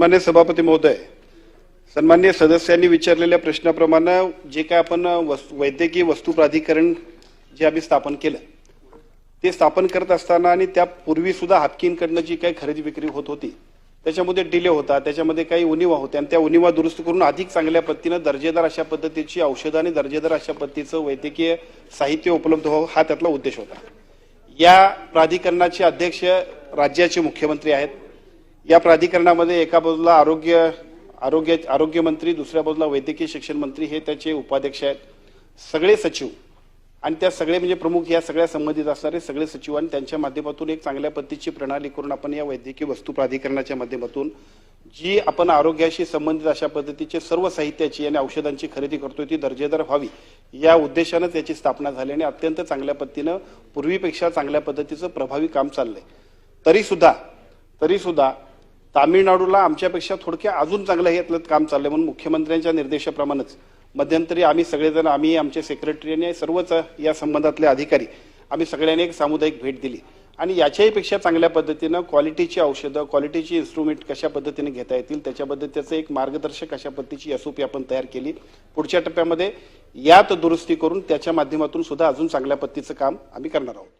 सन्मान्य सभापती महोदय सन्मान्य सदस्यांनी विचारलेल्या प्रश्नाप्रमाणे जे काय आपण वैद्यकीय वस्तू प्राधिकरण जे आम्ही स्थापन केलं ते स्थापन करत असताना आणि त्यापूर्वी सुद्धा हापकींकडनं जी काही खरेदी विक्री होत होती त्याच्यामध्ये डिले होता त्याच्यामध्ये काही उणिवा होत्या आणि त्या उणिवा दुरुस्त करून अधिक चांगल्या पद्धतीनं दर्जेदार अशा पद्धतीची औषधं आणि दर्जेदार अशा पद्धतीचं वैद्यकीय साहित्य उपलब्ध व्हावं हा त्यातला उद्देश होता. या प्राधिकरणाचे अध्यक्ष राज्याचे मुख्यमंत्री आहेत या प्राधिकरणामध्ये एका बाजूला आरोग्य आरोग्य आरोग्यमंत्री दुसऱ्या बाजूला वैद्यकीय शिक्षण मंत्री हे त्याचे उपाध्यक्ष आहेत. सगळे सचिव. आणि त्या सगळे म्हणजे प्रमुख या सगळ्या संबंधित असणारे सगळे सचिव आणि त्यांच्या माध्यमातून एक चांगल्या पद्धतीची प्रणाली करून आपण या वैद्यकीय वस्तू प्राधिकरणाच्या माध्यमातून जी आपण आरोग्याशी संबंधित अशा पद्धतीचे सर्व साहित्याची आणि औषधांची खरेदी करतोय ती दर्जेदार व्हावी या उद्देशानं त्याची स्थापना झाली आणि अत्यंत चांगल्या पद्धतीनं पूर्वीपेक्षा चांगल्या पद्धतीचं प्रभावी काम चाललंय. तरी सुद्धा तरी सुद्धा तामिळनाडूला आमच्यापेक्षा थोडक्या अजून चांगलं यातलं काम चाललंय म्हणून मुख्यमंत्र्यांच्या निर्देशाप्रमाणेच. मध्यंतरी आम्ही सगळेजण आम्ही आमचे सेक्रेटरी आणि सर्वच या संबंधातले अधिकारी आम्ही सगळ्यांनी एक सामुदायिक भेट दिली. आणि याच्याही पेक्षा चांगल्या पद्धतीनं क्वालिटीची औषधं क्वालिटीची इन्स्ट्रुमेंट कशा पद्धतीने घेता येतील त्याच्या पद्धतीचं एक मार्गदर्शक अशा पद्धतीची एसओपी आपण तयार केली. पुढच्या टप्प्यामध्ये यात दुरुस्ती करून त्याच्या माध्यमातून सुद्धा अजून चांगल्या पद्धतीचं काम आम्ही करणार आहोत.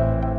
Thank you